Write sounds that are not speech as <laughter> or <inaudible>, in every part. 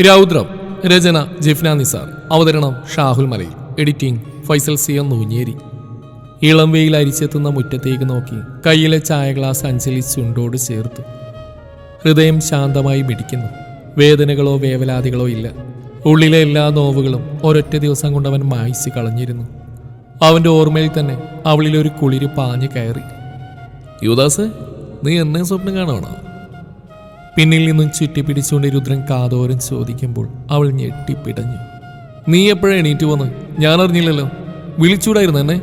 രൗദ്രം രചന ജിഫ്ന നിസാർ. അവതരണം Shahul Malayil. Editing Faisal C M Noonjeri. ഇളം വെയിൽ അരിച്ചെത്തുന്ന മുറ്റത്തേക്ക് നോക്കി കയ്യിലെ ചായ ഗ്ലാസ് അഞ്ചലി ചുണ്ടോട് ചേർത്തു. ഹൃദയം ശാന്തമായി മിടിക്കുന്നു. വേദനകളോ വേവലാതികളോ ഇല്ല. ഉള്ളിലെ എല്ലാ നോവുകളും ഒരൊറ്റ ദിവസം കൊണ്ട് അവൻ മായ്ച്ചു കളഞ്ഞിരുന്നു. അവന്റെ ഓർമ്മയിൽ തന്നെ അവളിലൊരു കുളിര് പാഞ്ഞു കയറി. യുദാസ് നീ എന്നെ സ്വപ്നം കാണുവാണോ? പിന്നിൽ നിന്നും ചുറ്റിപ്പിടിച്ചുകൊണ്ട് രുദ്രൻ കാതോരം ചോദിക്കുമ്പോൾ അവൾ ഞെട്ടിപ്പിടഞ്ഞു. നീ എപ്പോഴാണ് എണീറ്റ് വന്ന്? ഞാൻ അറിഞ്ഞില്ലല്ലോ. വിളിച്ചൂടായിരുന്നു എന്നെ?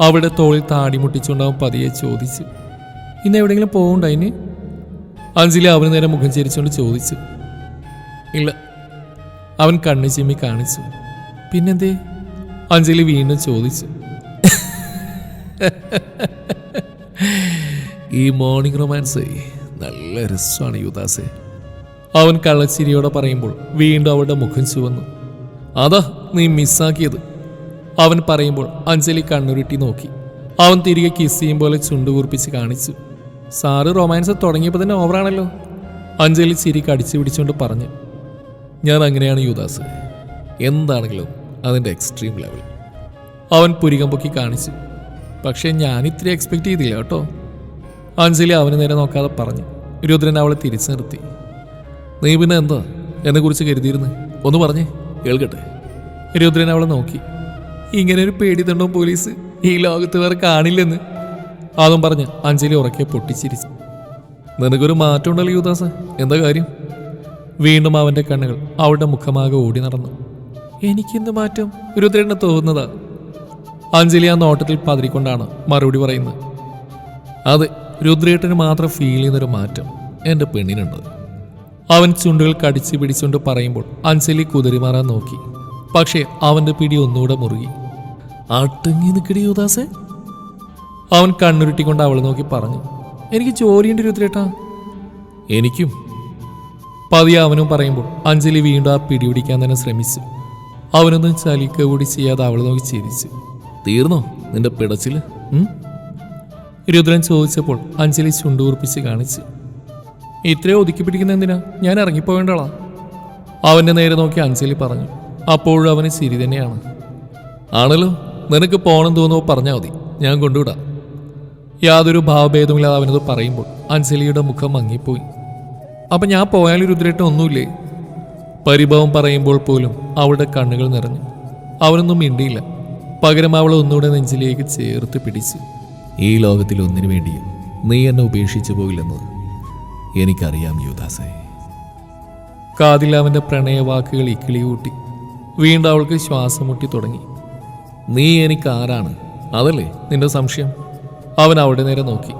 അവളുടെ തോളിൽ താടി മുട്ടിച്ചുകൊണ്ട് അവൻ പതിയെ ചോദിച്ചു. ഇന്ന് എവിടെയെങ്കിലും പോകണ്ട അതിന് അഞ്ജലി അവന് നേരെ മുഖം ചരിച്ചുകൊണ്ട് ചോദിച്ചു. ഇല്ല. അവൻ കണ്ണു ചിമ്മി കാണിച്ചു. പിന്നെന്തേ? അഞ്ജലി വീണ്ടും ചോദിച്ചു. <laughs> ഈ മോർണിംഗ് റൊമാൻസ് നല്ല രസമാണ് യുദാസെ അവൻ കള്ളച്ചിരിയോടെ പറയുമ്പോൾ വീണ്ടും അവളുടെ മുഖം ചുവന്നു. അതാ നീ മിസ്സാക്കിയത്. അവൻ പറയുമ്പോൾ അഞ്ജലി കണ്ണുരുട്ടി നോക്കി. അവൻ തിരികെ കിസ് ചെയ്യും പോലെ ചുണ്ടുകൂർപ്പിച്ച് കാണിച്ചു. സാറ് റൊമാൻസ് തുടങ്ങിയപ്പോൾ തന്നെ ഓവറാണല്ലോ അഞ്ജലി ചിരി കടിച്ചു പിടിച്ചുകൊണ്ട് പറഞ്ഞു. ഞാൻ അങ്ങനെയാണ് യുദാസ് എന്താണെങ്കിലും അതിന്റെ എക്സ്ട്രീം ലെവൽ അവൻ പുരികം പൊക്കി കാണിച്ചു. പക്ഷേ ഞാൻ ഇത്തിരി എക്സ്പെക്ട് ചെയ്തില്ല കേട്ടോ. അഞ്ജലി അവന് നേരെ നോക്കാതെ പറഞ്ഞു. രുദ്രൻ അവളെ തിരിച്ചു നിർത്തി. നീ പിന്നെ എന്താ? എന്നെ കുറിച്ച് കരുതിയിരുന്നു? ഒന്ന് പറഞ്ഞേ കേൾക്കട്ടെ? രുദ്രൻ അവളെ നോക്കി. ഇങ്ങനെ ഒരു പേടി തണ്ടോ പോലീസ്? ഈ ലോകത്ത് വേറെ കാണില്ലെന്ന്? അതും പറഞ്ഞ് അഞ്ജലി ഉറക്കെ പൊട്ടിച്ചിരിച്ചു. നിനക്കൊരു മാറ്റം ഉണ്ടല്ലോ യുദാസ എന്താ കാര്യം? വീണ്ടും അവന്റെ കണ്ണുകൾ അവളുടെ മുഖമാകെ ഓടി നടന്നു. എനിക്കെന്ത് മാറ്റം? രുദ്രനെ തോന്നുന്നതാ. അഞ്ജലി ആ നോട്ടത്തിൽ പതിരിക്കൊണ്ടാണ് മറുപടി പറയുന്നത്. അതെ രുദ്രേട്ടന് മാത്രം ഫീൽ ചെയ്യുന്നൊരു മാറ്റം എന്റെ പെണ്ണിനുണ്ട്. അവൻ ചുണ്ടുകൾ കടിച്ച് പിടിച്ചുകൊണ്ട് പറയുമ്പോൾ അഞ്ജലി കുതിരിമാറാൻ നോക്കി. പക്ഷേ അവന്റെ പിടി ഒന്നുകൂടെ മുറുകി. അട്ടങ്ങി നിൽക്കടി യുദാസേ അവൻ കണ്ണുരുട്ടിക്കൊണ്ട് അവളെ നോക്കി പറഞ്ഞു. എനിക്ക് ജോലിയുണ്ട് രുദ്രേട്ടാ. എനിക്കും. പതിയെ അവനും പറയുമ്പോൾ അഞ്ജലി വീണ്ടും ആ പിടിപിടിക്കാൻ തന്നെ ശ്രമിച്ചു. അവനൊന്നും ചലിക്ക കൂടി ചെയ്യാതെ അവളെ നോക്കി ചിരിച്ചു. തീർന്നോ നിന്റെ പിടച്ചിൽ? രുദ്രൻ ചോദിച്ചപ്പോൾ അഞ്ജലി ചുണ്ടുറപ്പിച്ച് കാണിച്ചു ഇത്രയോ ഒതുക്കി പിടിക്കുന്ന എന്തിനാ? ഞാൻ ഇറങ്ങിപ്പോവേണ്ടളാ അവന്റെ നേരെ നോക്കി അഞ്ജലി പറഞ്ഞു അപ്പോഴും അവന് ചിരി തന്നെയാണ്. ആണല്ലോ നിനക്ക് പോകണം തോന്നുമ്പോൾ പറഞ്ഞാൽ മതി ഞാൻ കൊണ്ടുവിടാം. യാതൊരു ഭാവഭേദമില്ലാതെ അവനത് പറയുമ്പോൾ അഞ്ജലിയുടെ മുഖം മങ്ങിപ്പോയി. അപ്പം ഞാൻ പോയാലും രുദ്രേട്ടൻ ഒന്നുമില്ലേ? പരിഭവം പറയുമ്പോൾ പോലും അവളുടെ കണ്ണുകൾ നിറഞ്ഞു. അവനൊന്നും മിണ്ടിയില്ല. പകരം അവളെ ഒന്നുകൂടെ നെഞ്ചിലേക്ക് ചേർത്ത് പിടിച്ചു. ഈ ലോകത്തിൽ ഒന്നിനു വേണ്ടിയും നീ എന്നെ ഉപേക്ഷിച്ചു പോകില്ലെന്ന് എനിക്കറിയാം യുദാസേ. കാതിൽ അവന്റെ പ്രണയവാക്കുകൾ ഇക്കിളി കൂട്ടി വീണ്ടും അവൾക്ക് ശ്വാസം മുട്ടി തുടങ്ങി. നീ എനിക്ക് ആരാണ് അതല്ലേ നിന്റെ സംശയം? അവൻ അവിടെ നേരെ നോക്കി.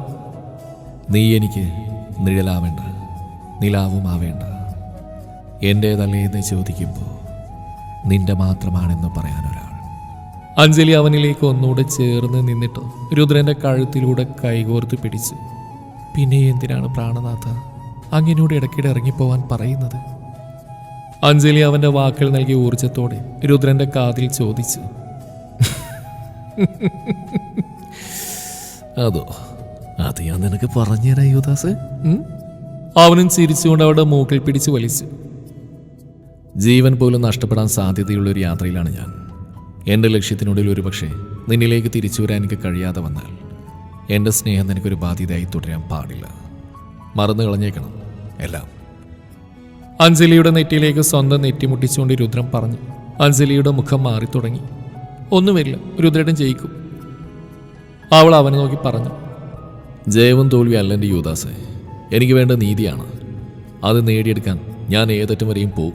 നീ എനിക്ക് നിഴലാവേണ്ട നിലാവും ആവേണ്ട എന്റേതല്ലേ എന്ന് ചോദിക്കുമ്പോൾ നിന്റെ മാത്രമാണെന്ന് പറയാൻ ഒരാൾ അഞ്ജലി അവനിലേക്ക് ഒന്നുകൂടെ ചേർന്ന് നിന്നിട്ട് രുദ്രന്റെ കഴുത്തിലൂടെ കൈകോർത്ത് പിടിച്ചു. പിന്നെ എന്തിനാണ് പ്രാണനാഥ? അങ്ങനോട് ഇടയ്ക്കിടെ ഇറങ്ങിപ്പോവാൻ പറയുന്നത്. അഞ്ജലി അവന്റെ വാക്കുകൾ നൽകിയ ഊർജത്തോടെ രുദ്രന്റെ കാതിൽ ചോദിച്ചു. അതോ അത് ഞാൻ നിനക്ക് പറഞ്ഞുതരാ യുദാസ് അവനും ചിരിച്ചുകൊണ്ട് അവളുടെ മൂക്കിൽ പിടിച്ച് വലിച്ചു. ജീവൻ പോലും നഷ്ടപ്പെടാൻ സാധ്യതയുള്ള ഒരു യാത്രയിലാണ് ഞാൻ. എന്റെ ലക്ഷ്യത്തിനുള്ളിൽ ഒരുപക്ഷെ നിന്നിലേക്ക് തിരിച്ചു വരാൻ എനിക്ക് കഴിയാതെ വന്നാൽ എന്റെ സ്നേഹം നിനക്കൊരു ബാധ്യതയായി തുടരാൻ പാടില്ല. മറന്നു കളഞ്ഞേക്കണം എല്ലാം. അഞ്ജലിയുടെ നെറ്റിയിലേക്ക് സ്വന്തം നെറ്റി മുട്ടിച്ചുകൊണ്ട് രുദ്രൻ പറഞ്ഞു. അഞ്ജലിയുടെ മുഖം മാറി തുടങ്ങി ഒന്നുമില്ല രുദ്രേട്ടൻ ജയിക്കും. അവൾ അവനെ നോക്കി പറഞ്ഞു. ജയവും തോൽവി അല്ല എന്റെ യുവദാസ്. എനിക്ക് വേണ്ട നീതിയാണ്. അത് നേടിയെടുക്കാൻ ഞാൻ ഏതറ്റം വരെയും പോകും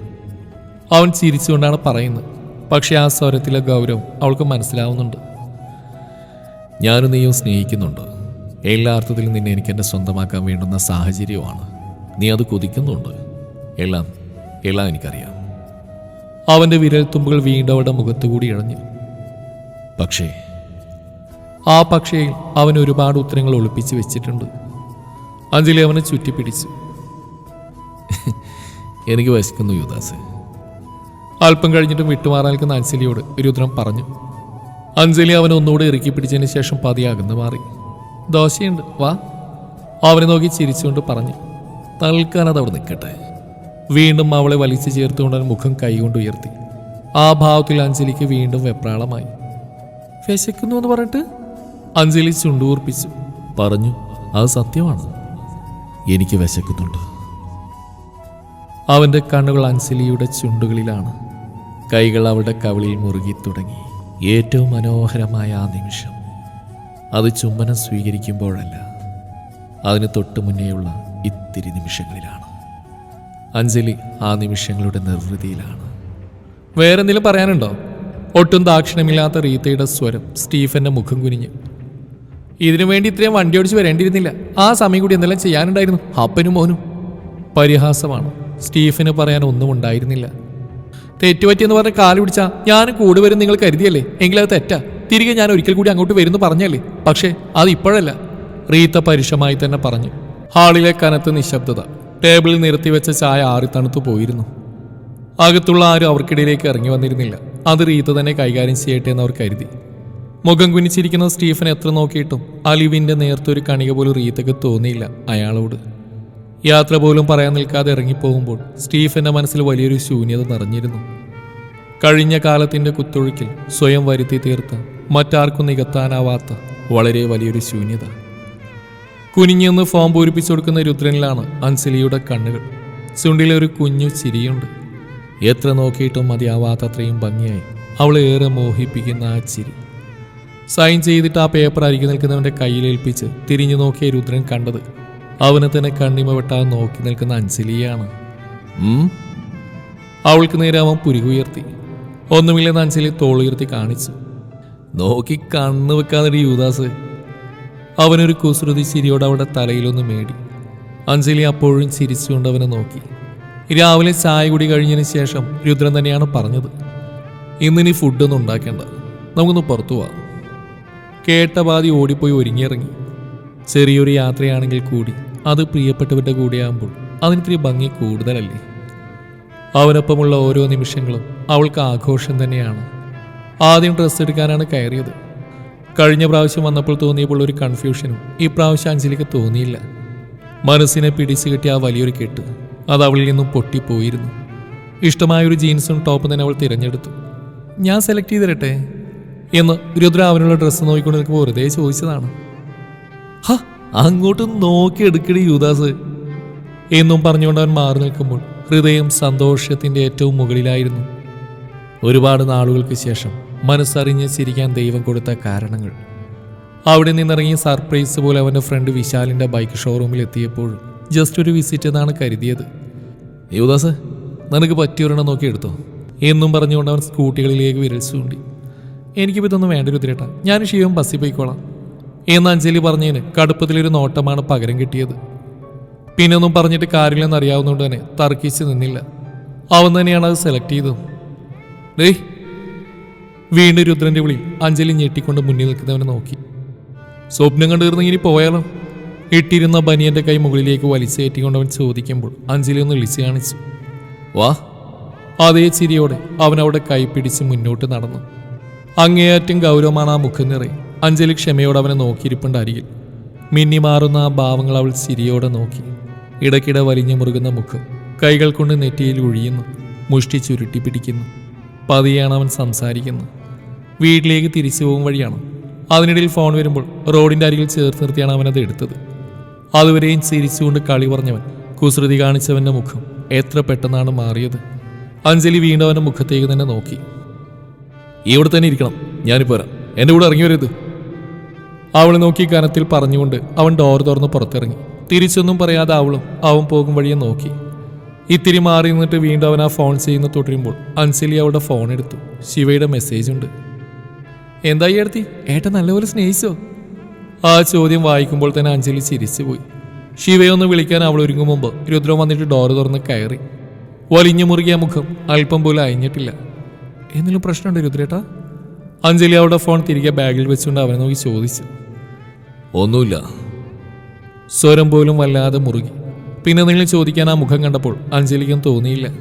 അവൻ ചിരിച്ചുകൊണ്ടാണ് പറയുന്നത്. പക്ഷെ ആ സ്വരത്തിലെ ഗൗരവം അവൾക്ക് മനസ്സിലാവുന്നുണ്ട്. ഞാനും നീയും സ്നേഹിക്കുന്നുണ്ട്. എല്ലാ അർത്ഥത്തിലും നിന്നെ എനിക്ക് എന്റെ സ്വന്തമാക്കാൻ വേണ്ടുന്ന സാഹചര്യമാണ് നീ അത് കൊതിക്കുന്നുണ്ട്. എല്ലാം എല്ലാം എനിക്കറിയാം. അവന്റെ വിരൽത്തുമ്പുകൾ വീണ്ടും അവളുടെ മുഖത്തുകൂടി ഇഴഞ്ഞു. പക്ഷേ ആ പക്ഷയിൽ അവൻ ഒരുപാട് ഉത്തരങ്ങൾ ഒളിപ്പിച്ച് വെച്ചിട്ടുണ്ട്. അഞ്ജലി അവനെ ചുറ്റിപ്പിടിച്ചു. എനിക്ക് വശിക്കുന്നു യുദാസ് അല്പം കഴിഞ്ഞിട്ടും വിട്ടുമാറാൻ നിൽക്കുന്ന അഞ്ജലിയോട് രുദ്രൻ പറഞ്ഞു. അഞ്ജലി അവനെ ഒന്നുകൂടെ ഇറുക്കി പിടിച്ചതിന് ശേഷം പതിയാകുന്നു മാറി. ദോശയുണ്ട് വാ. അവനെ നോക്കി ചിരിച്ചുകൊണ്ട് പറഞ്ഞു തൽക്കാൻ അത് അവിടെ നിൽക്കട്ടെ. വീണ്ടും അവളെ വലിച്ചു ചേർത്തുകൊണ്ട് മുഖം കൈകൊണ്ട് ഉയർത്തി. ആ ഭാവത്തിൽ അഞ്ജലിക്ക് വീണ്ടും വെപ്രാളമായി. വിശക്കുന്നു എന്ന് പറഞ്ഞിട്ട്? അഞ്ജലി ചുണ്ടൂർപ്പിച്ചു. പറഞ്ഞു അത് സത്യമാണ്. എനിക്ക് വിശക്കുന്നുണ്ട്. അവന്റെ കണ്ണുകൾ അൻസിലിയുടെ ചുണ്ടുകളിലാണ്. കൈകൾ അവളുടെ കവിളിൽ മുറുകി തുടങ്ങി. ഏറ്റവും മനോഹരമായ ആ നിമിഷം. അത് ചുംബനം സ്വീകരിക്കുമ്പോഴല്ല അതിന് തൊട്ടു മുന്നേയുള്ള ഇത്തിരി നിമിഷങ്ങളിലാണ്. അഞ്ജലി ആ നിമിഷങ്ങളുടെ നിർവൃതിയിലാണ്. വേറെന്തെങ്കിലും പറയാനുണ്ടോ? ഒട്ടും ദാക്ഷിണ്യമില്ലാത്ത റീത്തയുടെ സ്വരം സ്റ്റീഫന്റെ മുഖം കുനിഞ്ഞു. ഇതിനു വേണ്ടി ഇത്രയും വണ്ടി ഓടിച്ച് വരേണ്ടിയിരുന്നില്ല. ആ സമയം കൂടി എന്തെല്ലാം ചെയ്യാനുണ്ടായിരുന്നു? അപ്പനും മോനും. പരിഹാസമാണ്. സ്റ്റീഫന് പറയാൻ ഒന്നും ഉണ്ടായിരുന്നില്ല. തെറ്റുപറ്റിയെന്ന് പറഞ്ഞ് കാൽ പിടിച്ചാ ഞാൻ കൂടെ വരും നിങ്ങൾ കരുതിയല്ലേ? എങ്കിലത് തെറ്റാ. തിരികെ ഞാൻ ഒരിക്കൽ കൂടി അങ്ങോട്ട് വരുന്നു പറഞ്ഞല്ലേ? പക്ഷേ അത് ഇപ്പോഴല്ല. റീത്ത പരുഷമായി തന്നെ പറഞ്ഞു. ഹാളിലെ കനത്ത് നിശബ്ദത. ടേബിളിൽ നിരത്തി വെച്ച ചായ ആറി തണുത്തു പോയിരുന്നു. അകത്തുള്ള ആരും അവർക്കിടയിലേക്ക് ഇറങ്ങി വന്നിരുന്നില്ല. അത് റീത്ത തന്നെ കൈകാര്യം ചെയ്യട്ടെ എന്ന് അവർ കരുതി. മുഖം കുനിച്ചിരിക്കുന്ന സ്റ്റീഫൻ എത്ര നോക്കിയിട്ടും അലിവിന്റെ നേർത്തൊരു കണിക പോലും റീത്തക്ക് തോന്നിയില്ല അയാളോട്. യാത്ര പോലും പറയാൻ നിൽക്കാതെ ഇറങ്ങിപ്പോകുമ്പോൾ സ്റ്റീഫന്റെ മനസ്സിൽ വലിയൊരു ശൂന്യത നിറഞ്ഞിരുന്നു. കഴിഞ്ഞ കാലത്തിന്റെ കുത്തൊഴുക്കിൽ സ്വയം വരുത്തി തീർത്ത മറ്റാർക്കും നികത്താനാവാത്ത വളരെ വലിയൊരു ശൂന്യത. കുനിഞ്ഞെന്ന് ഫോം പൂരിപ്പിച്ചു കൊടുക്കുന്ന രുദ്രനിലാണ് അഞ്ജലിയുടെ കണ്ണുകൾ. ചുണ്ടിലെ ഒരു കുഞ്ഞു ചിരിയുണ്ട്. എത്ര നോക്കിയിട്ടും മതിയാവാത്തത്രയും ഭംഗിയായി അവളെ ഏറെ മോഹിപ്പിക്കുന്ന ആ ചിരി. സൈൻ ചെയ്തിട്ട് ആ പേപ്പർ അരികെ നിൽക്കുന്നവന്റെ കയ്യിലേൽപ്പിച്ച് തിരിഞ്ഞു നോക്കിയ രുദ്രൻ കണ്ടത് അവനെ തന്നെ കണ്ണിമ വെട്ടാൻ നോക്കി നിൽക്കുന്ന അഞ്ജലിയാണ്. അവൾക്ക് നേരെ അവൻ പുരികുയർത്തി. ഒന്നുമില്ലെന്ന് അഞ്ജലി തോളുയർത്തി കാണിച്ചു. നോക്കി കണ്ണു വെക്കാതെ യൂദാസ്. അവനൊരു കുസൃതി ചിരിയോടെ അവളുടെ തലയിലൊന്ന് മേടി. അഞ്ജലി അപ്പോഴും ചിരിച്ചുകൊണ്ട് അവനെ നോക്കി. രാവിലെ ചായ കുടി കഴിഞ്ഞതിന് ശേഷം രുദ്രൻ തന്നെയാണ് പറഞ്ഞത്. ഇന്നിനി ഫുഡൊന്നും ഉണ്ടാക്കേണ്ട. നമുക്കൊന്ന് പുറത്തു പോവാം. കേട്ട പാതി ഓടിപ്പോയി ഒരുങ്ങിയിറങ്ങി. ചെറിയൊരു യാത്രയാണെങ്കിൽ കൂടി. അത് പ്രിയപ്പെട്ടവരുടെ കൂടെയാകുമ്പോൾ അതിനിത്തിരി ഭംഗി കൂടുതലല്ലേ? അവനൊപ്പമുള്ള ഓരോ നിമിഷങ്ങളും അവൾക്ക് ആഘോഷം തന്നെയാണ്. ആദ്യം ഡ്രസ്സ് എടുക്കാനാണ് കയറിയത്. കഴിഞ്ഞ പ്രാവശ്യം വന്നപ്പോൾ തോന്നിയപ്പോൾ ഒരു കൺഫ്യൂഷനും ഇപ്രാവശ്യം അഞ്ജലിക്ക് തോന്നിയില്ല. മനസ്സിനെ പിടിച്ചു കിട്ടിയ ആ വലിയൊരു കെട്ട് അത് അവളിൽ നിന്നും പൊട്ടിപ്പോയിരുന്നു. ഇഷ്ടമായൊരു ജീൻസും ടോപ്പും തന്നെ അവൾ തിരഞ്ഞെടുത്തു. ഞാൻ സെലക്ട് ചെയ്തിരട്ടെ? എന്ന് രുദ്ര അവനുള്ള ഡ്രസ്സ് നോക്കിക്കൊണ്ട് നിൽക്കുമ്പോൾ വെറുതെ ചോദിച്ചതാണ്. ഹ അങ്ങോട്ട് നോക്കി എടുക്കടി യൂദാസ്. എന്നും പറഞ്ഞുകൊണ്ട് അവൻ മാറി നിൽക്കുമ്പോൾ ഹൃദയം സന്തോഷത്തിന്റെ ഏറ്റവും മുകളിലായിരുന്നു. ഒരുപാട് നാളുകൾക്ക് ശേഷം മനസ്സറിഞ്ഞ് ചിരിക്കാൻ ദൈവം കൊടുത്ത കാരണങ്ങൾ. അവിടെ നിന്നിറങ്ങി സർപ്രൈസ് പോലെ അവന്റെ ഫ്രണ്ട് വിശാലിന്റെ ബൈക്ക് ഷോറൂമിൽ എത്തിയപ്പോൾ ജസ്റ്റ് ഒരു വിസിറ്റ് എന്നാണ് കരുതിയത്. യുവദാസ് നിനക്ക് പറ്റിയൊരെണ്ണം നോക്കി എടുത്തോ? എന്നും പറഞ്ഞുകൊണ്ട് അവൻ സ്കൂട്ടികളിലേക്ക് വിരൽ ചൂണ്ടി. എനിക്കിപ്പോൾ ഇതൊന്നും വേണ്ട ഒരു തിരട്ടാ ഞാൻ ശിവം ബസ്സിൽ പോയിക്കോളാം. എന്ന് അഞ്ജലി പറഞ്ഞതിന് കടുപ്പത്തിലൊരു നോട്ടമാണ് പകരം കിട്ടിയത്. പിന്നൊന്നും പറഞ്ഞിട്ട് കാര്യമില്ലെന്ന് അറിയാവുന്നതുകൊണ്ട് തന്നെ തർക്കിച്ച് നിന്നില്ല. അവൻ തന്നെയാണ് അത് സെലക്ട് ചെയ്തത്. ഡേയ് വീണ്ടും രുദ്രന്റെ വിളി അഞ്ജലി ഞെട്ടിക്കൊണ്ട് മുന്നിൽ നിൽക്കുന്നവനെ നോക്കി. സ്വപ്നം കണ്ടിരുന്ന ഇനി പോയാലോ? ഇട്ടിരുന്ന ബനിയന്റെ കൈ മുകളിലേക്ക് വലിച്ചേറ്റിക്കൊണ്ട് അവൻ ചോദിക്കുമ്പോൾ അഞ്ജലി ഒന്ന് വിളിച്ചു കാണിച്ചു. വാ. അതേ ചിരിയോടെ അവൻ അവിടെ കൈ പിടിച്ച് മുന്നോട്ട് നടന്നു. അങ്ങേയറ്റം ഗൗരവമാണ് ആ മുഖം നിറയെ. അഞ്ജലി ക്ഷമയോടെ അവനെ നോക്കിയിരിപ്പുണ്ട് അരികിൽ മിന്നി മാറുന്ന ആ ഭാവങ്ങൾ അവൾ ചിരിയോടെ നോക്കി. ഇടയ്ക്കിടെ വലിഞ്ഞു മുറുകുന്ന മുഖം കൈകൾ കൊണ്ട് നെറ്റിയിൽ ഒഴിയുന്നു മുഷ്ടി ചുരുട്ടി പിടിക്കുന്നു. പതിയാണ് അവൻ സംസാരിക്കുന്നത്. വീട്ടിലേക്ക് തിരിച്ചു പോകും വഴിയാണ്. അതിനിടയിൽ ഫോൺ വരുമ്പോൾ റോഡിന്റെ അരികിൽ ചേർത്ത് നിർത്തിയാണ് അവനത് എടുത്തത്. അതുവരെയും ചിരിച്ചുകൊണ്ട് കളി പറഞ്ഞവൻ കുസൃതി കാണിച്ചവന്റെ മുഖം എത്ര പെട്ടെന്നാണ് മാറിയത്. അഞ്ജലി വീണ്ടും അവന്റെ മുഖത്തേക്ക് തന്നെ നോക്കി. ഇവിടെ തന്നെ ഇരിക്കണം. ഞാനിപ്പോ വരാം. എന്റെ കൂടെ ഇറങ്ങി വരരുത്. അവളെ നോക്കി കനത്തിൽ പറഞ്ഞുകൊണ്ട് അവൻ ഡോർ തുറന്ന് പുറത്തിറങ്ങി. തിരിച്ചൊന്നും പറയാതെ അവളും അവൻ പോകും വഴിയെ നോക്കി. ഇത്തിരി മാറി നിന്നിട്ട് വീണ്ടും അവൻ ആ ഫോൺ ചെയ്യുന്ന തുടരുമ്പോൾ അഞ്ജലി അവളുടെ ഫോൺ എടുത്തു. ശിവയുടെ മെസ്സേജ് ഉണ്ട്. എന്തായി എടുത്തി ഏട്ടൻ നല്ലപോലെ സ്നേഹിച്ചോ? ആ ചോദ്യം വായിക്കുമ്പോൾ തന്നെ അഞ്ജലി ചിരിച്ചുപോയി. ശിവയൊന്ന് വിളിക്കാൻ അവൾ ഒരുങ്ങും മുമ്പ് രുദ്രം വന്നിട്ട് ഡോർ തുറന്ന് കയറി. വലിഞ്ഞു മുറുകിയ മുഖം അല്പം പോലും അയഞ്ഞിട്ടില്ല. എന്തെങ്കിലും പ്രശ്നമുണ്ട് രുദ്രേട്ടാ? അഞ്ജലി അവളുടെ ഫോൺ തിരികെ ബാഗിൽ വെച്ചുകൊണ്ട് അവനെ നോക്കി ചോദിച്ചു. ഒന്നുമില്ല. സ്വരം പോലും വല്ലാതെ മുറുകി. പിന്നെ നിങ്ങൾ ചോദിക്കാൻ ആ മുഖം കണ്ടപ്പോൾ അഞ്ജലിക്കും തോന്നിയില്ല.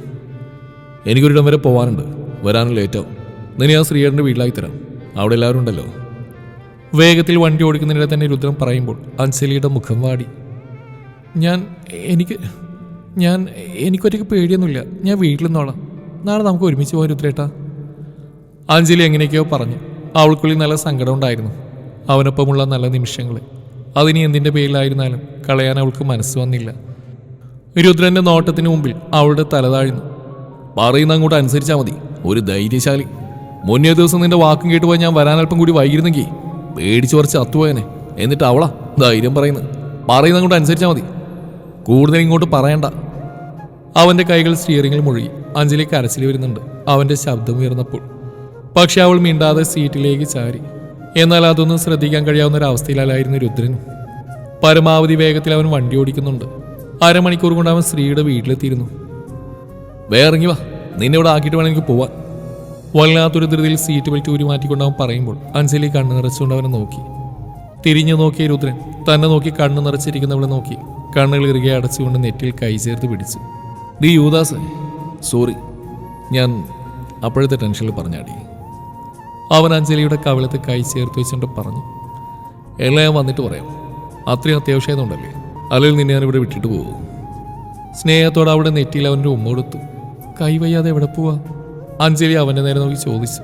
എനിക്കൊരിടം വരെ പോവാനുണ്ട്. വരാനും ലേറ്റാവും നിന്നെ ആ ശ്രീയേട്ടന്റെ വീട്ടിലായി തരാം. അവിടെ എല്ലാവരും ഉണ്ടല്ലോ. വേഗത്തിൽ വണ്ടി ഓടിക്കുന്നതിനിടെ തന്നെ രുദ്രം പറയുമ്പോൾ അഞ്ജലിയുടെ മുഖം വാടി. ഞാൻ എനിക്ക് ഞാൻ എനിക്കൊറ്റയ്ക്ക് പേടിയൊന്നുമില്ല. ഞാൻ വീട്ടിൽ നിന്നോളാം നാളെ നമുക്ക് ഒരുമിച്ച് പോകാൻ രുദ്രേട്ടാ. അഞ്ജലി എങ്ങനെയൊക്കെയോ പറഞ്ഞു. അവൾക്കുള്ളിൽ നല്ല സങ്കടം ഉണ്ടായിരുന്നു. അവനൊപ്പമുള്ള നല്ല നിമിഷങ്ങൾ അതിനി എന്തിന്റെ പേരിലായിരുന്നാലും കളയാൻ അവൾക്ക് മനസ്സ് വന്നില്ല. രുദ്രന്റെ നോട്ടത്തിന് മുമ്പിൽ അവളുടെ തല താഴ്ന്നു. പറയുന്ന അങ്ങോട്ട് അനുസരിച്ചാൽ മതി. ഒരു ധൈര്യശാലി. മുന്നേ ദിവസം നിന്റെ വാക്കും കേട്ട് പോയി ഞാൻ വരാനൽപ്പം കൂടി വൈകിരുന്നെങ്കിൽ പേടിച്ചു കുറച്ച് അത്തുപോയനെ. എന്നിട്ട് അവളാ ധൈര്യം പറയുന്നത്. പറയുന്ന അങ്ങോട്ട് അനുസരിച്ചാൽ മതി. കൂടുതൽ ഇങ്ങോട്ട് പറയണ്ട. അവന്റെ കൈകൾ സ്റ്റിയറിങ്ങിൽ മുഴുകി. അഞ്ജലി കരച്ചിൽ വരുന്നുണ്ട്. അവന്റെ ശബ്ദം ഉയർന്നപ്പോൾ. പക്ഷെ അവൾ മിണ്ടാതെ സീറ്റിലേക്ക് ചാരി. എന്നാൽ അതൊന്നും ശ്രദ്ധിക്കാൻ കഴിയാവുന്ന ഒരു രുദ്രൻ. പരമാവധി വേഗത്തിൽ അവൻ വണ്ടി ഓടിക്കുന്നുണ്ട്. അരമണിക്കൂർ കൊണ്ട് അവൻ സ്ത്രീയുടെ വീട്ടിലെത്തിയിരുന്നു. വേറെങ്ങി വാ. നിന്നെ ഇവിടെ ആക്കിയിട്ട് വേണം എനിക്ക് പോവാൻ. വല്ലാത്തൊരു ധൃതിയിൽ സീറ്റ് ബെൽറ്റ് ഊരി മാറ്റിക്കൊണ്ട് അവൻ പറയുമ്പോൾ അഞ്ജലി കണ്ണു നിറച്ചുകൊണ്ട് അവനെ നോക്കി. തിരിഞ്ഞു നോക്കിയ രുദ്രൻ തന്നെ നോക്കി കണ്ണു നിറച്ചിരിക്കുന്നവളെ നോക്കി കണ്ണുകൾ ഇറുകെ അടച്ചുകൊണ്ട് നെറ്റിൽ കൈ ചേർത്ത് പിടിച്ചു. The Judas sorry. ഞാൻ അപ്പോഴത്തെ ടെൻഷനിൽ പറഞ്ഞാടി. അവൻ അഞ്ജലിയുടെ കവിളത്ത് കൈ ചേർത്ത് വെച്ചുകൊണ്ട് പറഞ്ഞു എല്ലാം ഞാൻ വന്നിട്ട് പറയാം. അത്രയും അത്യാവശ്യമായതുകൊണ്ടല്ലേ? അല്ലെങ്കിൽ നിന്നെ ഞാൻ ഇവിടെ വിട്ടിട്ട് പോകും. സ്നേഹത്തോടെ അവിടെ നെറ്റിയിൽ അവന്റെ ഉമ്മ കൊടുത്തു കൈ വയ്യാതെ എവിടെ പോവാ? അഞ്ജലി അവന്റെ നേരെ നോക്കി ചോദിച്ചു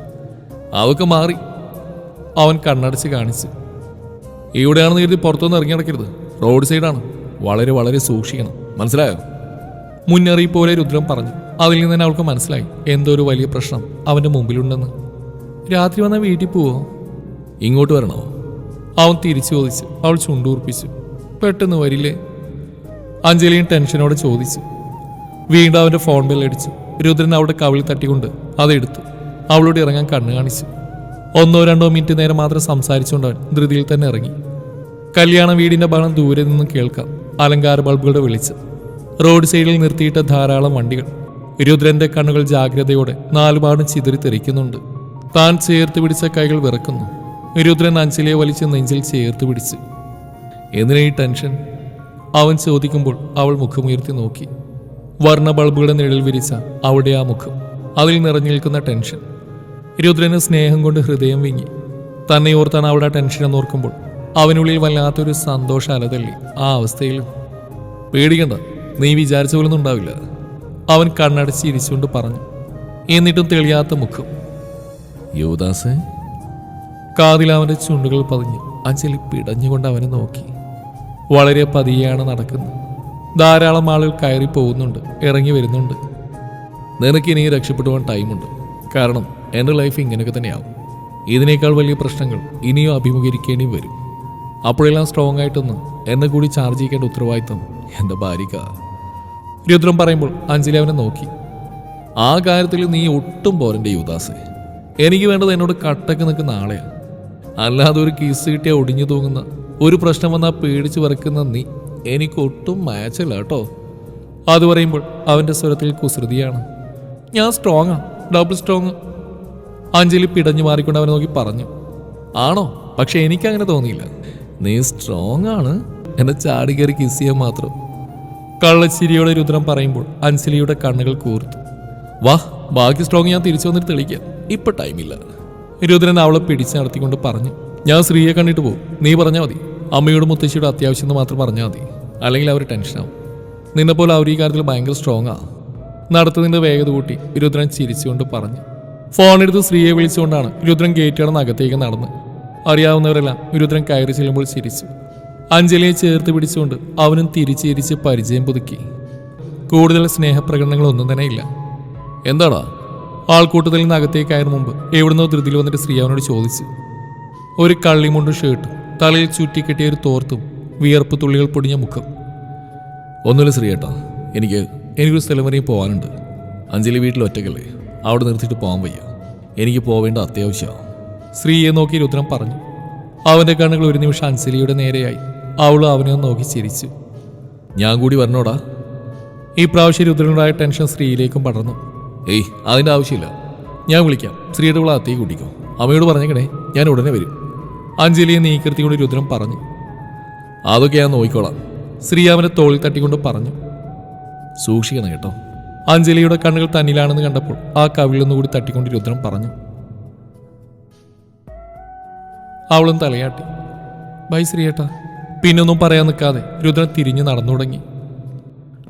അവക്ക് മാറി. അവൻ കണ്ണടച്ച് കാണിച്ചു ഇവിടെയാണെന്ന് കരുതി പുറത്തൊന്നും ഇറങ്ങി നടക്കരുത്. റോഡ് സൈഡാണ്. വളരെ വളരെ സൂക്ഷിക്കണം. മനസ്സിലായോ? മുന്നറിയിപ്പ് പോലെ രുദ്രം പറഞ്ഞു അതിൽ നിന്ന് തന്നെ അവൾക്ക് മനസ്സിലായി. എന്തോ ഒരു വലിയ പ്രശ്നം അവന്റെ മുമ്പിലുണ്ടെന്ന്. രാത്രി വന്നാൽ വീട്ടിൽ പോവോ? ഇങ്ങോട്ട് വരണോ? അവൻ തിരിച്ചു ചോദിച്ചു അവൾ ചുണ്ടൂർപ്പിച്ചു. പെട്ടെന്ന് വരില്ലേ? അഞ്ജലിയും ടെൻഷനോടെ ചോദിച്ചു. വീണ്ടും അവന്റെ ഫോൺ ബെല്ലടിച്ചു രുദ്രൻ അവിടെ കവിളിൽ തട്ടിക്കൊണ്ട് അതെടുത്തു അവളോട് ഇറങ്ങാൻ കണ്ണു കാണിച്ചു. ഒന്നോ രണ്ടോ മിനിറ്റ് നേരം മാത്രം സംസാരിച്ചുകൊണ്ട് അവൻ ധൃതിയിൽ തന്നെ ഇറങ്ങി. കല്യാണ വീടിന്റെ ബഹളം ദൂരെ നിന്നും കേൾക്കാം. അലങ്കാര ബൾബുകളുടെ വെളിച്ചം. റോഡ് സൈഡിൽ നിർത്തിയിട്ട ധാരാളം വണ്ടികൾ. രുദ്രന്റെ കണ്ണുകൾ ജാഗ്രതയോടെ നാലുപാടും ചിതറി തെറിക്കുന്നുണ്ട്. താൻ ചേർത്ത് പിടിച്ച കൈകൾ വിറക്കുന്നു. രുദ്രൻ അഞ്ചലിയെ വലിച്ച് നെഞ്ചിൽ ചേർത്ത് പിടിച്ച്. എന്തിനാ ഈ ടെൻഷൻ? അവൻ ചോദിക്കുമ്പോൾ അവൾ മുഖമുയർത്തി നോക്കി. വർണ ബൾബുകളുടെ നിഴൽ വിരിച്ച അവിടെ ആ മുഖം. അതിൽ നിറഞ്ഞു നിൽക്കുന്ന ടെൻഷൻ. രുദ്രന് സ്നേഹം കൊണ്ട് ഹൃദയം വിങ്ങി. തന്നെ ഓർത്താണ് അവിടെ ടെൻഷൻ എന്നോർക്കുമ്പോൾ അവനുള്ളിൽ വല്ലാത്തൊരു സന്തോഷ അലതല്ലി ആ അവസ്ഥയിലും പേടിക്കണ്ട നീ വിചാരിച്ച പോലൊന്നും ഉണ്ടാവില്ല. അവൻ കണ്ണടച്ച് ഇരിച്ചുകൊണ്ട് പറഞ്ഞു. എന്നിട്ടും തെളിയാത്ത മുഖം. യുവദാസേ കാതിൽ അവന്റെ ചുണ്ടുകൾ പതിഞ്ഞ് അഞ്ചലി പിടഞ്ഞുകൊണ്ട് അവനെ നോക്കി. വളരെ പതിയാണ് നടക്കുന്നത്. ധാരാളം ആളുകൾ കയറി പോകുന്നുണ്ട് ഇറങ്ങി വരുന്നുണ്ട്. നിനക്ക് ഇനി രക്ഷപ്പെട്ടു പോകാൻ ടൈമുണ്ട്. കാരണം എന്റെ ലൈഫ് ഇങ്ങനെയൊക്കെ തന്നെയാവും. ഇതിനേക്കാൾ വലിയ പ്രശ്നങ്ങൾ ഇനിയും അഭിമുഖീകരിക്കേണ്ടി വരും. അപ്പോഴെല്ലാം സ്ട്രോങ് ആയിട്ടൊന്ന് എന്നെ കൂടി ചാർജ് ചെയ്യേണ്ട ഉത്തരവാദിത്തം എന്റെ ഭാര്യക്ക രുദ്രം പറയുമ്പോൾ അഞ്ജലി അവനെ നോക്കി. ആ കാര്യത്തിൽ നീ ഒട്ടും പോരന്റെ യുദാസേ എനിക്ക് വേണ്ടത് എന്നോട് കട്ടക്ക് നിൽക്കുന്ന ആളെയാണ്. അല്ലാതെ ഒരു കീസ് കിട്ടിയാൽ ഒടിഞ്ഞു തൂങ്ങുന്ന ഒരു പ്രശ്നം വന്നാൽ പേടിച്ച് വരക്കുന്ന നീ എനിക്ക് ഒട്ടും മാച്ചല്ല കേട്ടോ. അത് പറയുമ്പോൾ അവന്റെ സ്വരത്തിൽ കുസൃതിയാണ്. ഞാൻ സ്ട്രോങ്ങാ ഡബിൾ സ്ട്രോങ് അഞ്ജലി പിടഞ്ഞു മാറിക്കൊണ്ട് അവനെ നോക്കി പറഞ്ഞു ആണോ? പക്ഷെ എനിക്കങ്ങനെ തോന്നിയില്ല. നീ സ്ട്രോങ് ആണ്. എന്നെ ചാടി കയറി കിസ് ചെയ്യാൻ മാത്രം. കള്ളച്ചിരിയോടെ രുദ്രം പറയുമ്പോൾ അഞ്ജലിയുടെ കണ്ണുകൾ കൂർത്തു. വാ ബാക്കി സ്ട്രോങ് ഞാൻ തിരിച്ചു വന്നിട്ട് തെളിയിക്കാം. ഇപ്പൊ ടൈമില്ല രുദ്രൻ അവളെ പിടിച്ച് നടത്തിക്കൊണ്ട് പറഞ്ഞു ഞാൻ സ്ത്രീയെ കണ്ടിട്ട് പോകും. നീ പറഞ്ഞാൽ മതി. അമ്മയോട് മുത്തശ്ശിയുടെ അത്യാവശ്യം എന്ന് മാത്രം പറഞ്ഞാൽ മതി. അല്ലെങ്കിൽ അവർ ടെൻഷനാവും നിന്നെ പോലെ അവർ ഈ കാര്യത്തിൽ ഭയങ്കര സ്ട്രോങ് ആ. നടത്തുന്നതിന്റെ വേഗത കൂട്ടി രുദ്രൻ ചിരിച്ചുകൊണ്ട് പറഞ്ഞു. ഫോണെടുത്ത് സ്ത്രീയെ വിളിച്ചുകൊണ്ടാണ് രുദ്രൻ ഗേറ്റ് അകത്തേക്ക് നടന്ന്. അറിയാവുന്നവരെല്ലാം രുദ്രൻ കയറി ചെല്ലുമ്പോൾ ചിരിച്ചു. അഞ്ജലിയെ ചേർത്ത് പിടിച്ചുകൊണ്ട് അവനും തിരിച്ച് ചിരിച്ച് പരിചയം പുതുക്കി. കൂടുതൽ സ്നേഹപ്രകടനങ്ങളൊന്നും തന്നെ ഇല്ല. എന്താടാ ആൾക്കൂട്ടത്തിൽ നിന്ന് അകത്തേക്ക് കയറും മുമ്പ് എവിടുന്നോ ധൃതിയിൽ വന്നിട്ട് ശ്രീ അവനോട് ചോദിച്ചു. ഒരു കള്ളിമുണ്ടും ഷർട്ടും തലയിൽ ചുറ്റിക്കെട്ടിയ ഒരു തോർത്തും വിയർപ്പ് തുള്ളികൾ പൊടിഞ്ഞ മുഖം. ഒന്നുമില്ല ശ്രീയേട്ടാ എനിക്ക് എനിക്കൊരു സ്ഥലം വരെയും പോകാനുണ്ട് അഞ്ജലി വീട്ടിൽ ഒറ്റക്കല്ലേ അവിടെ നിർത്തിയിട്ട് പോകാൻ വയ്യ. എനിക്ക് പോവേണ്ട അത്യാവശ്യമാണ് ശ്രീയെ നോക്കി രുദ്രം പറഞ്ഞു. അവന്റെ കണ്ണുകൾ ഒരു നിമിഷം അഞ്ജലിയുടെ നേരെയായി. അവൾ അവനെ ഒന്ന് നോക്കി ചിരിച്ചു. ഞാൻ കൂടി വരണോടാ? ഈ പ്രാവശ്യം രുദ്രനുണ്ടായ ടെൻഷൻ സ്ത്രീയിലേക്കും പടർന്നു. ഏയ് അതിന്റെ ആവശ്യമില്ല. ഞാൻ വിളിക്കാം. സ്ത്രീയുടെ വിള അത്തേക്ക് കൂട്ടിക്കോ. അമ്മയോട് പറഞ്ഞേക്കണേ ഞാൻ ഉടനെ വരും. അഞ്ജലിയെ നീക്കിർത്തിക്കൊണ്ട് രുദ്രം പറഞ്ഞു. അതൊക്കെ ഞാൻ നോക്കിക്കോളാം. സ്ത്രീ അവനെ തോളിൽ തട്ടിക്കൊണ്ട് പറഞ്ഞു. സൂക്ഷിക്കണം കേട്ടോ. അഞ്ജലിയുടെ കണ്ണുകൾ തന്നിലാണെന്ന് കണ്ടപ്പോൾ ആ കവിളൊന്നുകൂടി തട്ടിക്കൊണ്ട് രുദ്രം പറഞ്ഞു. അവളും തലയാട്ടി. ബൈ ശ്രീയേട്ടാ. പിന്നൊന്നും പറയാൻ നിൽക്കാതെ രുദ്രൻ തിരിഞ്ഞു നടന്നു തുടങ്ങി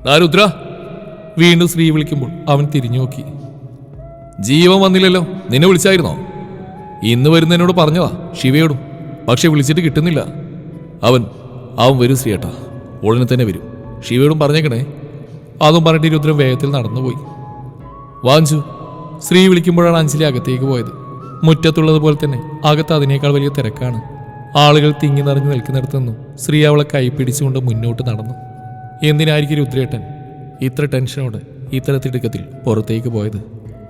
"ദാ രുദ്ര. വീണ്ടും ശ്രീ വിളിക്കുമ്പോൾ അവൻ തിരിഞ്ഞു നോക്കി. ജീവൻ വന്നില്ലല്ലോ. നിന്നെ വിളിച്ചായിരുന്നോ? ഇന്ന് വരുന്നതിനോട് പറഞ്ഞതാ. ശിവയോടും. പക്ഷെ വിളിച്ചിട്ട് കിട്ടുന്നില്ല. അവൻ അവൻ വരും ശ്രീയേട്ടാ ഉടനെ തന്നെ വരും. ശിവയോടും പറഞ്ഞേക്കണേ. അതും പറഞ്ഞിട്ട് രുദ്രൻ വേഗത്തിൽ നടന്നുപോയി. വാഞ്ചു ശ്രീ വിളിക്കുമ്പോഴാണ് അഞ്ജലി അകത്തേക്ക് പോയത്. മുറ്റത്തുള്ളതുപോലെ തന്നെ അകത്ത് അതിനേക്കാൾ വലിയ തിരക്കാണ്. ആളുകൾ തിങ്ങി നിറഞ്ഞു നിൽക്കുന്നിടത്തു നിന്നും ശ്രീ അവളെ കൈപ്പിടിച്ചുകൊണ്ട് മുന്നോട്ട് നടന്നു. എന്തിനായിരിക്കും രുദ്രേട്ടൻ ഇത്ര ടെൻഷനോടെ ഇത്ര തിടുക്കത്തിൽ പുറത്തേക്ക് പോയത്.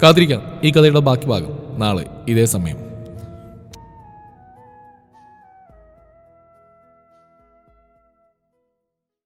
കാത്തിരിക്കാം ഈ കഥയുടെ ബാക്കി ഭാഗം നാളെ ഇതേ സമയം.